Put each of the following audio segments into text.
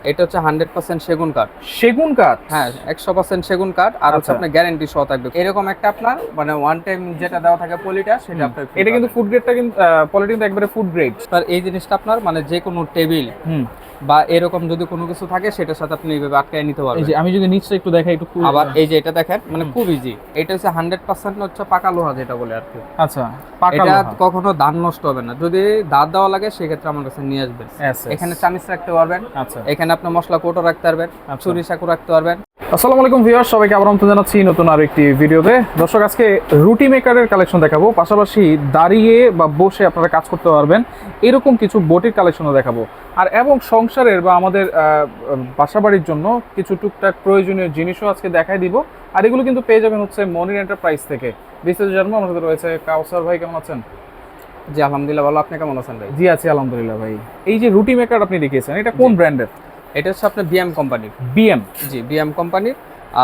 এটা হচ্ছে hundred percent সেগুন কাঠ। সেগুন কাঠ? হ্যাঁ একশো পার্সেন্ট সেগুন কাঠ আর হচ্ছে আচ্ছা। আপনার গ্যারেন্টি সহ থাকবে। এরকম একটা আপনার মানে ওয়ান টাইম যেটা দেওয়া থাকে পলিটা সেটা আপনার এটা কিন্তু। ফুড গ্রেডটা কিন্তু পলিটা কিন্তু একবারে ফুড গ্রেড আর এই জিনিসটা আপনার মানে যে কোনো টেবিল হুম। বা এরকম যদি কোনো কিছু থাকে সেটার সাথে আপনি এইভাবে আটকায় নিতে এই পারবেন। যে আমি যদি নিচটা একটু দেখাই একটু খুব আবার এই যে এটা দেখেন মানে খুব ইজি এটা হচ্ছে হান্ড্রেড পার্সেন্ট হচ্ছে পাকা লোহা যেটা বলে আর কি। আচ্ছা পাকা এটা কখনো দাঁত নষ্ট হবে না। যদি দাঁত দেওয়া লাগে সেক্ষেত্রে আমার কাছে নিয়ে আসবেন. এখানে চামিচ রাখতে পারবেন। আচ্ছা। এখানে আপনি মশলা কোটো রাখতে পারবেন। আচ্ছা। ছুরি চাকু রাখতে পারবেন। আসসালামু আলাইকুম ভিউয়ার সবাইকে আবার আমন্ত্রণ জানাচ্ছি নতুন আর একটি ভিডিওতে। দর্শক আজকে রুটি মেকারের কালেকশন দেখাবো পাশাপাশি দাঁড়িয়ে বা বসে আপনারা কাজ করতে পারবেন এরকম কিছু বটির কালেকশনও দেখাবো। আর এবং সংসারের বা আমাদের বাসাবাড়ির জন্য কিছু টুকটাক প্রয়োজনীয় জিনিসও আজকে দেখাই দিব। আর এগুলো কিন্তু পেয়ে যাবেন হচ্ছে মনির এন্টারপ্রাইজ থেকে। বিস্তারিত জন্ম আমার সাথে রয়েছে কাউসার ভাই কেমন আছেন? জি আলহামদুলিল্লাহ ভালো। আপনি কেমন আছেন ভাই? জি আছি আলহামদুলিল্লাহ ভাই। এই যে রুটি মেকার আপনি দেখিয়েছেন এটা কোন ব্র্যান্ডের? এটা হচ্ছে আপনার বিএম কোম্পানির। বিএম জি বিএম কোম্পানির।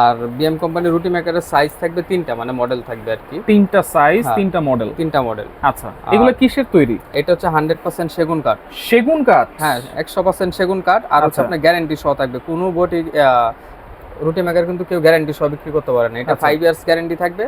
আর বিএম কোম্পানির রুটি মেকারের সাইজ থাকবে তিনটা মানে মডেল থাকবে আর কি। তিনটা সাইজ হ্যাঁ। তিনটা মডেল তিনটা মডেল আচ্ছা এগুলো কিসের তৈরি? এটা হচ্ছে হান্ড্রেড পার্সেন্ট সেগুন কাঠ। সেগুন কাঠ? হ্যাঁ একশো পার্সেন্ট সেগুন কাঠ। আর হচ্ছে আচ্ছা। আপনার গ্যারেন্টি সহ থাকবে। কোনো বটি রুটি মেকার কিন্তু কেউ গ্যারান্টি সহ বিক্রি করতে পারে না। এটা। ফাইভ ইয়ার্স গ্যারেন্টি থাকবে।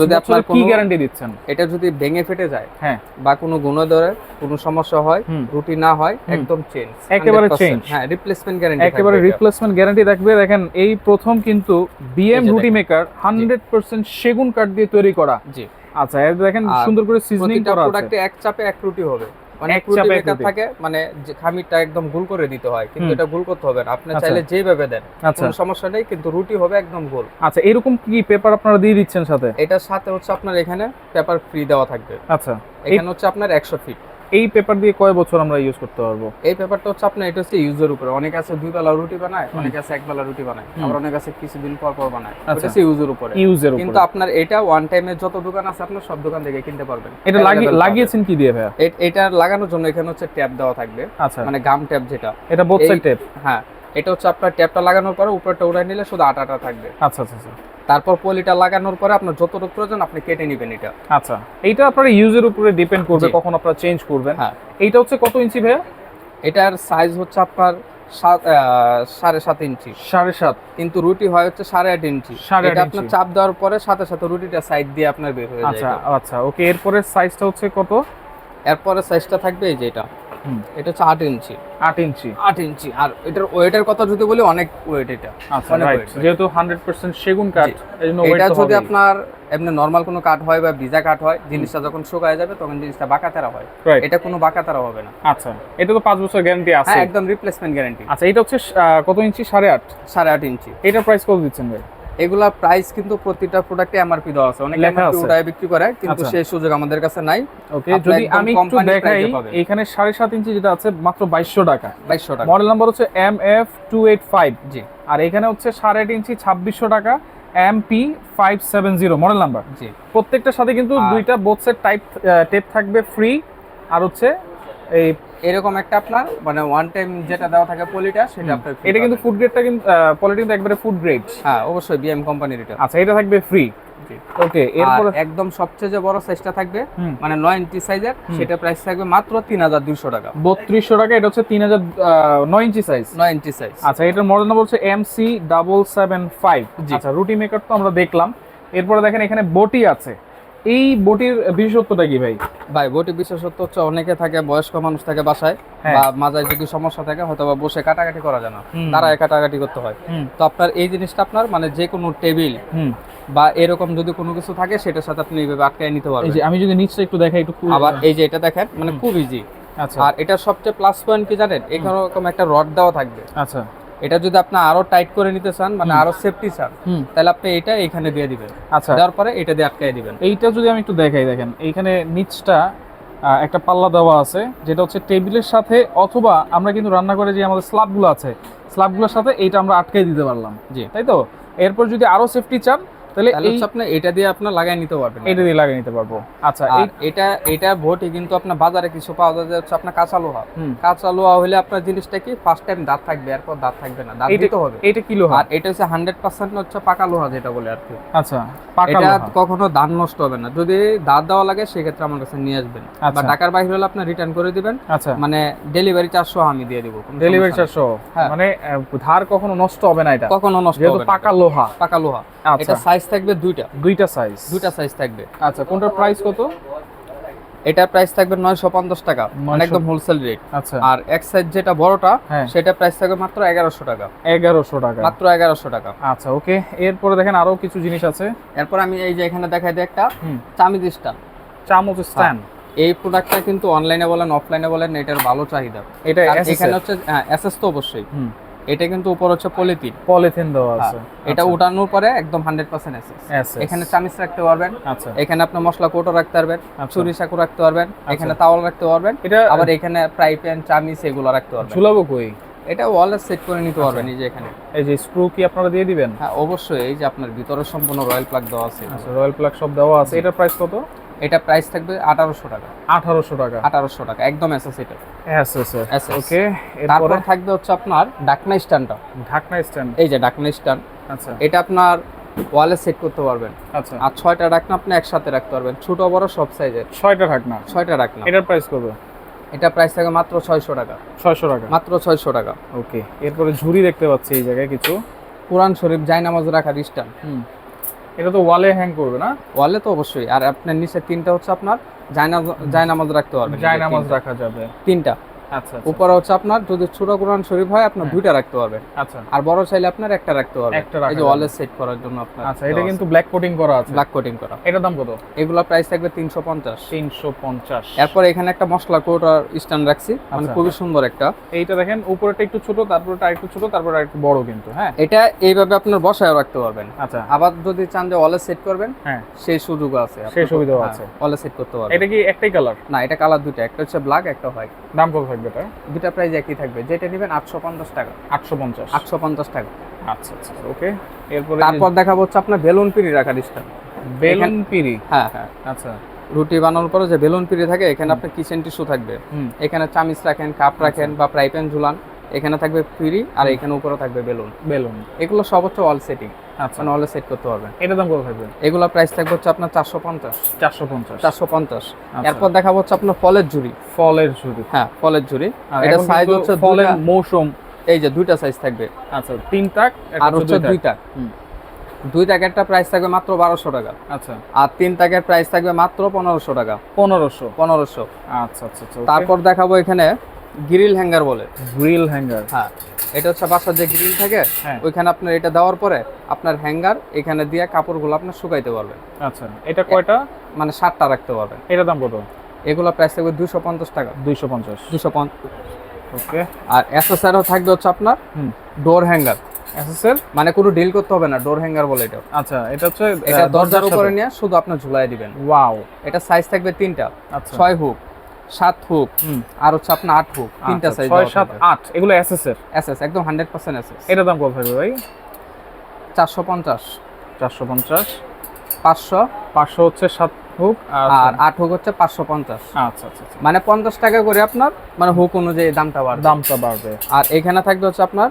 যদি আপনার কি গ্যারান্টি দিচ্ছেন? এটা যদি ভেঙে ফেটে যায় হ্যাঁ। বা কোনো গুণ ধরে কোনো সমস্যা হয় রুটি না হয় একদম চেঞ্জ একেবারে change। হ্যাঁ রিপ্লেসমেন্ট গ্যারেন্টি একেবারে রিপ্লেসমেন্ট গ্যারান্টি থাকবে। দেখেন এই প্রথম কিন্তু বিএম রুটি মেকার হান্ড্রেড পার্সেন্ট সেগুন কাঠ দিয়ে তৈরি করা। জি। আচ্ছা দেখেন সুন্দর করে সিজনিং করা আছে। প্রোডাক্টে এক চাপে এক রুটি হবে। মানে এক মেকার রুটি। থাকে মানে যে খামিরটা একদম গোল করে দিতে হয় কিন্তু এটা গোল করতে হবে না। আপনি আচ্ছা। চাইলে যেভাবে দেন আচ্ছা। কোনো সমস্যা নেই কিন্তু রুটি হবে একদম গোল। আচ্ছা এরকম কি পেপার আপনারা দিয়ে দিচ্ছেন সাথে? এটার সাথে হচ্ছে আপনার এখানে পেপার ফ্রি দেওয়া থাকবে। আচ্ছা। এখানে হচ্ছে আপনার একশো ফিট এই পেপার দিয়ে কয় বছর আমরা ইউজ করতে পারব? এই পেপারটা হচ্ছে আপনার এটা হচ্ছে ইউজের উপরে। অনেক আছে দুই বেলা রুটি বানায় অনেক আছে এক বেলা রুটি বানায়। আবার অনেক আছে কিছুদিন পর পর বানায়। আচ্ছা। এটা হচ্ছে ইউজের উপরে। ইউজের কিন্তু আপনার এটা ওয়ান টাইমে যত দোকান আছে আপনার সব দোকান থেকে কিনতে পারবেন। এটা লাগিয়ে লাগিয়েছেন কি দিয়ে ভাইয়া? এটা লাগানোর জন্য এখানে হচ্ছে ট্যাপ দেওয়া থাকবে। আচ্ছা। মানে গাম ট্যাপ যেটা। এটা বোথ সাইড টেপ হ্যাঁ। এটা হচ্ছে আপনার ট্যাপটা লাগানোর পরে উপরটা উঠাই নিলে শুধু আটাটা থাকবে। আচ্ছা আচ্ছা আচ্ছা। তারপর পলিটা লাগানোর পরে আপনার যতটুকু প্রয়োজন আপনি কেটে নেবেন এটা। আচ্ছা এইটা আপনার ইউজের উপরে ডিপেন্ড করবে কখন আপনারা চেঞ্জ করবেন। হ্যাঁ। এইটা হচ্ছে কত ইঞ্চি ভাইয়া? এটার সাইজ হচ্ছে আপনার সাড়ে সাত ইঞ্চি। সাড়ে সাত। কিন্তু রুটি হয় হচ্ছে সাড়ে আট ইঞ্চি। এটা আপনার চাপ দেওয়ার পরে সাথে সাথে রুটিটা সাইড দিয়ে আপনার বের হয়ে আচ্ছা যায় আচ্ছা ওকে এরপরে সাইজটা হচ্ছে কত? এরপরে সাইজটা থাকবে এই যে এটা হচ্ছে আট ইঞ্চি। আট ইঞ্চি। আট ইঞ্চি। আর এটার ওয়েটের কথা যদি বলি অনেক ওয়েট এটা। আচ্ছা। যেহেতু হান্ড্রেড পার্সেন্ট সেগুন কাঠ এটা যদি আপনার এমনি নর্মাল কোনো কাঠ হয় বা ভিজা কাঠ হয় জিনিসটা যখন শুকায় যাবে তখন জিনিসটা বাঁকাতেরা হয়। এটা কোনো বাঁকাতেরা হবে না। আচ্ছা এটা তো পাঁচ বছর গ্যারান্টি আছে। হ্যাঁ একদম রিপ্লেসমেন্ট গ্যারান্টি আচ্ছা এটা হচ্ছে কত ইঞ্চি? সাড়ে আট? সাড়ে আট ইঞ্চি। এটার প্রাইস কত দিচ্ছেন ভাই? এগুলা প্রাইস কিন্তু প্রতিটা প্রোডাক্টে এমআরপি দেওয়া আছে। অনেক এমআরপি। উঠায় বিক্রি করে কিন্তু আচ্ছা। সেই সুযোগ আমাদের কাছে নাই। ওকে যদি আমি একটু দেখাই। এখানে সাড়ে সাত ইঞ্চি যেটা আছে মাত্র বাইশশো টাকা। বাইশশো টাকা। মডেল নাম্বার হচ্ছে M F two eight five G. আর এখানে হচ্ছে সাড়ে আট ইঞ্চি ছাব্বিশশো টাকা M P five seven zero model number G. প্রত্যেকটার সাথে কিন্তু দুইটা বোথসের টাইপ টেপ থাকবে ফ্রি আর হচ্ছে এই এরকম একটা আপনার মানে ওয়ান টাইম যেটা দেওয়া থাকে পলিটা সেটা আপনার এটা কিন্তু। ফুড গ্রেডটা কিন্তু কোয়ালিটি কিন্তু একবারে ফুড গ্রেড হ্যাঁ অবশ্যই বিএম কোম্পানির এটা। আচ্ছা এটা থাকবে ফ্রি ওকে এরপরে একদম সবচেয়ে যে বড় সাইজটা থাকবে মানে নয় ইঞ্চি সাইজের সেটা প্রাইস থাকবে মাত্র তিন হাজার দুইশো টাকা। বত্রিশশো টাকা এটা হচ্ছে তিন হাজার নয় ইঞ্চি সাইজ নয় ইঞ্চি সাইজ আচ্ছা এটার মডেল নাম্বার হচ্ছে M C double seven five. আচ্ছা রুটি মেকার তো আমরা দেখলাম। এরপরে দেখেন এখানে বটি আছে। এই বটির বিশেষত্বটা কি ভাই? ভাই বটি বিশেষত্ব হচ্ছে অনেকে থাকে বয়স্ক মানুষ থাকে বাসায় হ্যাঁ। বা মাজায় যদি সমস্যা থাকে হয়তো বা বসে কাটাকাটি করা যায় না। তারা কাটাকাটি করতে হয়। তো আপনার এই জিনিসটা আপনার মানে যে কোনো টেবিল বা এরকম যদি কোনো কিছু থাকে সেটার সাথে আপনি এইভাবে আটকায় নিতে এই পারবেন যে আমি যদি নিচটা একটু দেখাই একটু আবার এই যে এটা দেখেন মানে খুব ইজি আচ্ছা। আর এটা সবচেয়ে প্লাস পয়েন্ট কি জানেন? এখানে একটা রড দেওয়া থাকবে। আচ্ছা। এটা যদি আপনি আরও টাইট করে নিতে চান মানে আরও সেফটি চান তাহলে আপনি এটা এখানে দিয়ে দিবেন। আচ্ছা। দেওয়ার পরে এটা দিয়ে আটকায় দিবেন। এইটা যদি আমি একটু দেখাই দেখেন এইখানে নিচটা একটা পাল্লা দেওয়া আছে যেটা হচ্ছে টেবিলের সাথে অথবা আমরা কিন্তু রান্না করে যে আমাদের স্ল্যাবগুলো আছে স্ল্যাবগুলোর সাথে এইটা আমরা আটকে দিতে পারলাম। জি। তাই তো? এরপর যদি আরও সেফটি চান তাহলে এটা দিয়ে আপনার লাগাই নিতে পারবেন এটা দিয়ে লাগিয়ে নিতে পারব। আচ্ছা এটা এটা ভোটই কিন্তু আপনার বাজারে কিছু পাওয়া যায় যে আপনার কাঁচা লোহা। কাঁচা লোহা হলে আপনার জিনিসটা কি ফার্স্ট টাইম দাঁত থাকবে এরপর দাঁত থাকবে না দাঁত দিতে হবে। এটা কি লোহা? আর এটা হচ্ছে হান্ড্রেড পার্সেন্ট হচ্ছে পাকা লোহা যেটা বলে আর কি। আচ্ছা পাকা এটা কখনো দাঁত নষ্ট হবে না। যদি দাঁত দেওয়া লাগে সেক্ষেত্রে আমার কাছে নিয়ে আসবেন। বা আচ্ছা। ঢাকার বাইরে হলে আপনি রিটার্ন করে দিবেন। আচ্ছা। মানে ডেলিভারি চারশো আমি দিয়ে দিব ডেলিভারি চারশো হ্যাঁ। মানে ধার কখনো নষ্ট হবে না এটা? কখনো নষ্ট হবে পাকা লোহা। পাকা লোহা। আচ্ছা। এটা সাইজ থাকবে দুইটা। দুইটা সাইজ দুইটা সাইজ থাকবে। আচ্ছা কোনটার প্রাইস কত? এটার প্রাইস থাকবে নয়শো পঞ্চাশ টাকা মানে একদম হোলসেল রেট আচ্ছা। আর এক সাইজ যেটা বড়টা হ্যাঁ। সেটা প্রাইস থাকবে মাত্র এগারোশো টাকা। এগারোশো টাকা। মাত্র এগারোশো টাকা। আচ্ছা ওকে। এরপরে দেখেন আরও কিছু জিনিস আছে। এরপর আমি এই যে এখানে দেখাই দিই একটা চামিজ স্ট্যান্ড চামচ স্ট্যান্ড এই প্রোডাক্টটা কিন্তু অনলাইনে বলেন অফলাইনে বলেন এটার ভালো চাহিদা। এটা এখানে হচ্ছে হ্যাঁ এসএস তো অবশ্যই। এটা কিন্তু উপর হচ্ছে পলিথিন। পলিথিন দেওয়া আছে। এটা উঠানোর পরে একদম হান্ড্রেড পার্সেন্ট এখানে চামিচ রাখতে পারবেন। আচ্ছা। এখানে আপনি মশলা কোটো রাখতে পারবেন আচ্ছা। ছুরি চাকু রাখতে পারবেন এখানে তাওয়াল রাখতে পারবেন এটা আবার এখানে ফ্রাই প্যান চামিচ এগুলো রাখতে পারবেন। ঝুলাবো কই? এটা ওয়ালে সেট করে নিতে আচ্ছা। পারবেন এই যে এখানে। এই যে স্ক্রু কি আপনারা দিয়ে দিবেন? হ্যাঁ অবশ্যই এই যে আপনার ভিতরে সম্পূর্ণ রয়্যাল প্লাগ দেওয়া আছে। আচ্ছা রয়্যাল প্লাগ সব দেওয়া আছে। এটার প্রাইস কত? এটা প্রাইস থাকবে আঠারোশো টাকা। আঠারোশো টাকা। আঠারোশো টাকা একদম এসএস এটা এসএস ওকে তারপর থাকবে হচ্ছে আপনার ডাকনা স্ট্যান্ডটা ঢাকনা স্ট্যান্ড এই যে ডাকনা স্ট্যান্ড আচ্ছা। এটা আপনার ওয়ালে সেট করতে পারবেন। আচ্ছা। আর ছয়টা ডাকনা আপনি একসাথে রাখতে পারবেন। ছোট বড় সব সাইজের ছয়টা ঢাকনা? ছয়টা ডাকনা এটার প্রাইস কত? এটা প্রাইস থাকে মাত্র ছয়শো টাকা। ছয়শো টাকা। মাত্র ছয়শো টাকা। ওকে এরপরে ঝুড়ি দেখতে পাচ্ছি এই জায়গায় কিছু। কোরআন শরীফ জায়নামাজ রাখার স্ট্যান্ড হুম। এটা তো ওয়ালে হ্যাং করবে না? ওয়ালে তো অবশ্যই। আর আপনার নিচে তিনটা হচ্ছে আপনার জায়নামাজ রাখতে পারবেন। জায়নামাজ রাখা যাবে। তিনটা। উপরে হচ্ছে আপনার যদি ছোট কোরআন শরীফ হয় আপনার হ্যাঁ। দুইটা রাখতে পারবেন। আচ্ছা। আর বড় চাইলে আপনার একটা রাখতে পারবেন। একটা এই যে সেট করার জন্য আপনার আচ্ছা এটা কিন্তু ব্ল্যাক কোটিং করা আছে। ব্ল্যাক কোটিং করা। এটার দাম কত? এগুলো প্রাইস থাকবে তিনশো পঞ্চাশ। তিনশো পঞ্চাশ। এরপর এখানে একটা মশলা কোটার স্ট্যান্ড রাখছি। মানে আচ্ছা। খুবই সুন্দর একটা। এইটা দেখেন উপরেটা একটু ছোট তারপরটা আরেকটু ছোট তারপর আরেকটু বড় কিন্তু হ্যাঁ? এটা এইভাবে আপনার বসায় রাখতে পারবেন। আচ্ছা। আবার যদি চান যে ওয়ালে সেট করবেন হ্যাঁ। সেই সুযোগ আছে। সেই সুবিধাও আছে। ওয়ালে সেট করতে পারবেন। এটা কি একটাই কালার না এটা কালার দুটো একটা হচ্ছে ব্ল্যাক একটা হোয়াইট দাম কত থাকবে এটা দুটা প্রাইস একই থাকবে। যেটা নেবেন আটশো পঞ্চাশ টাকা। আটশো পঞ্চাশ? আটশো পঞ্চাশ টাকা। আচ্ছা আচ্ছা ওকে। এরপর তারপর দেখাবো হচ্ছে আপনার বেলুন পিড়ি রাখার স্টাইল বেলুন পিরি হ্যাঁ হ্যাঁ। আচ্ছা। রুটি বানানোর পরে যে বেলুন পিড়ি থাকে এখানে আপনার কিচেন টিস্যু থাকবে। এখানে চামিচ রাখেন কাপ রাখেন বা ফ্রাই প্যান ঝুলান। এখানে থাকবে ফ্রি আর এখানে উপরে থাকবে বেলুন। বেলুন। এগুলো সব হচ্ছে ওয়াল সেটিং আচ্ছা। মানে ওয়ালে সেট করতে পারবেন এটার দাম কত থাকবে? এগুলো প্রাইস থাকবে হচ্ছে আপনার চারশো পঞ্চাশ। চারশো পঞ্চাশ। চারশো পঞ্চাশ। আচ্ছা। এরপর দেখাবো হচ্ছে আপনার ফলের ঝুড়ি। ফলের ঝুড়ি। হ্যাঁ ফলের ঝুড়ি। এটা সাইজ হচ্ছে ফলের মৌসুম। এই যে দুইটা সাইজ থাকবে। আচ্ছা তিন টাক আর হচ্ছে দুই টাক। দুই টাকেরটা প্রাইস থাকবে মাত্র বারোশো টাকা। আচ্ছা। আর তিন টাকের প্রাইস থাকবে মাত্র পনেরোশো টাকা। পনেরোশো। পনেরোশো। আচ্ছা আচ্ছা আচ্ছা তারপর দেখাবো এখানে গ্রিল হ্যাঙ্গার বলে। Grill hanger. হ্যাঁ এটা হচ্ছে বাসার যে গ্রিল থাকে হ্যাঁ। ওইখানে আপনার এটা দেওয়ার পরে আপনার হ্যাঙ্গার এখানে দিয়ে কাপড়গুলো আপনার শুকাইতে পারবেন। আচ্ছা এটা কয়টা? মানে সাতটা রাখতে পারবেন। এটার দাম কত? এগুলো প্রাইস থাকবে দুশো পঞ্চাশ টাকা। দুইশো পঞ্চাশ। দুশো ওকে। আর এসএসআরও থাকবে হচ্ছে আপনার ডোর হ্যাঙ্গার এসএসএল মানে কোনো ডিল করতে হবে না ডোর হ্যাঙ্গার বলে এটা আচ্ছা এটা হচ্ছে এটা দরজার উপরে নিয়ে শুধু আপনার ঝুলাই দিবেন। ওয়াও এটা সাইজ থাকবে তিনটা আচ্ছা। ছয় হুক সাত হুক আর হচ্ছে আপনার আট হুক তিনটা আচ্ছা, সাইজ ছয় সাত আট এগুলো এসএস এর? এসএস একদম হান্ড্রেড পার্সেন্ট এসএস এটার দাম কত থাকবে ভাই? চারশো পঞ্চাশ। চারশো পঞ্চাশ। পাঁচশো। পাঁচশো হচ্ছে সাত হুক আর আর আট হুক হচ্ছে পাঁচশো পঞ্চাশ। আচ্ছা আচ্ছা আচ্ছা। মানে পঞ্চাশ টাকা করে আপনার মানে হুক অনুযায়ী দামটা বাড়বে। দামটা বাড়বে। আর এখানে থাকবে হচ্ছে আপনার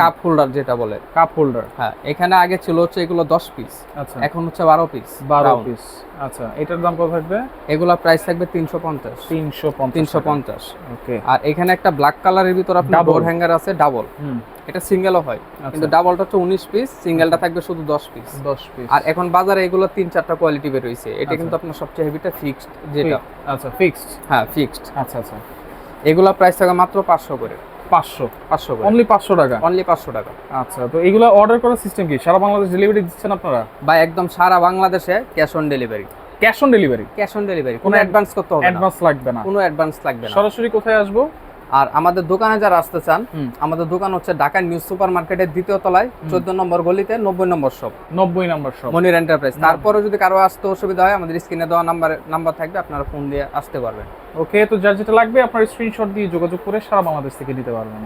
কাপ হোল্ডার যেটা বলে কাপ হোল্ডার হ্যাঁ এখানে আগে ছিল হচ্ছে এগুলো দশ পিস আচ্ছা। এখন হচ্ছে বারো পিস বারো পিস আচ্ছা এটার দাম কত থাকবে? এগুলো প্রাইস থাকবে তিনশো পঞ্চাশ। তিনশো পঞ্চাশ তিনশো পঞ্চাশ। ওকে। আর এখানে একটা ব্ল্যাক কালারের ভিতর আপনার Double. ডোর হ্যাঙ্গার আছে ডাবল হুম। এটা সিঙ্গেলও হয় আচ্ছা। কিন্তু ডাবলটা হচ্ছে উনিশ পিস সিঙ্গেলটা থাকবে শুধু দশ পিস দশ পিস আর এখন বাজারে এগুলো তিন চারটা কোয়ালিটি বের হয়েছে এটা আচ্ছা। কিন্তু আপনার সবচেয়ে হেভিটা ফিক্সড যেটা। আচ্ছা ফিক্সড হ্যাঁ ফিক্সড আচ্ছা আচ্ছা। এগুলো প্রাইস থাকে মাত্র পাঁচশো করে। পাঁচশো পাঁচশো অনলি পাঁচশো টাকা? অনলি পাঁচশো টাকা। আচ্ছা তো এগুলো অর্ডার করার সিস্টেম কি? সারা বাংলাদেশ ডেলিভারি দিচ্ছেন আপনারা? বা একদম সারা বাংলাদেশে cash on delivery cash on delivery cash on delivery কোনো অ্যাডভান্স করতে হবে অ্যাডভান্স লাগবে না। কোনো অ্যাডভান্স লাগবে না। সরাসরি কোথায় আসব? আর আমাদের দোকানে যারা আসতে চান। আমাদের দোকান হচ্ছে ঢাকা নিউজ সুপার মার্কেটের দ্বিতীয় তলায় চোদ্দ নম্বর গলিতে নব্বই নম্বর শপ নব্বই নম্বর সব মনির এন্টারপ্রাইজ তারপরে যদি কারও আসতে অসুবিধা হয় আমাদের স্ক্রিনে দেওয়া নাম্বার নাম্বার থাকবে আপনারা ফোন দিয়ে আসতে পারবেন। ওকে তো যা যেটা লাগবে আপনার স্ক্রিনশট দিয়ে যোগাযোগ করে সারা বাংলাদেশ থেকে নিতে পারবেন।